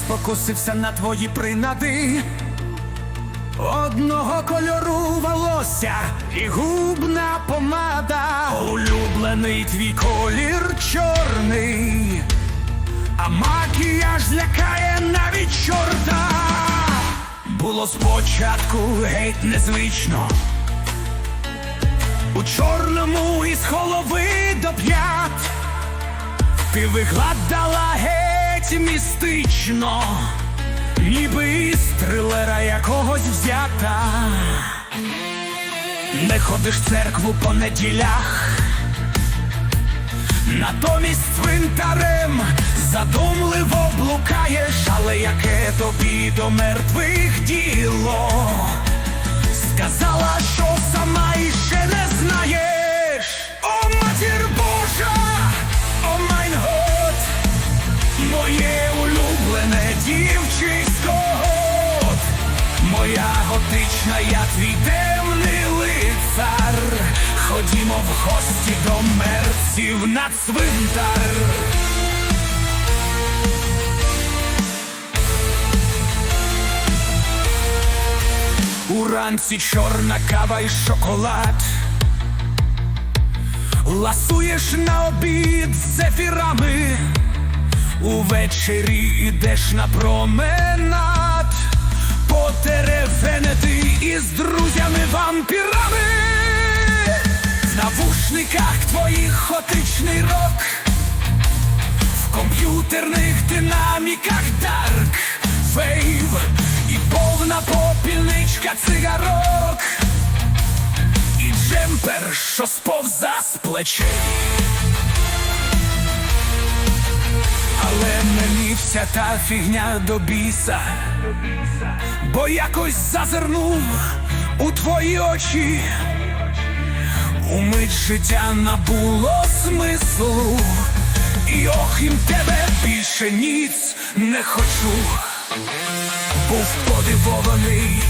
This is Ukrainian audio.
покусився на твої принади. Одного кольору волосся і губна помада. Улюблений твій колір чорний, а макіяж злякає навіть чорта. Було спочатку геть незвично. У чорному із голови до п'ят ти виглядала геть містично, ніби із трилера якогось взята. Не ходиш в церкву по неділях, натомість цвинтарем задумливо блукаєш, але яке тобі до мертвих діло? Сказала, моя готична, я твій темний лицар. Ходімо в гості до мерців на цвинтар. Уранці чорна кава і шоколад. Ласуєш на обід з зефірами, увечері ідеш на променад, навушниках твоїх готичний рок, в комп'ютерних динаміках дарк, фейв і повна попільничка цигарок. І джемпер, що сповза з плечей. Але мені вся та фігня до біса, бо якось зазирнув у твої очі, умить життя набуло смислу, і ох, їм тебе більше ніц не хочу. Був подивований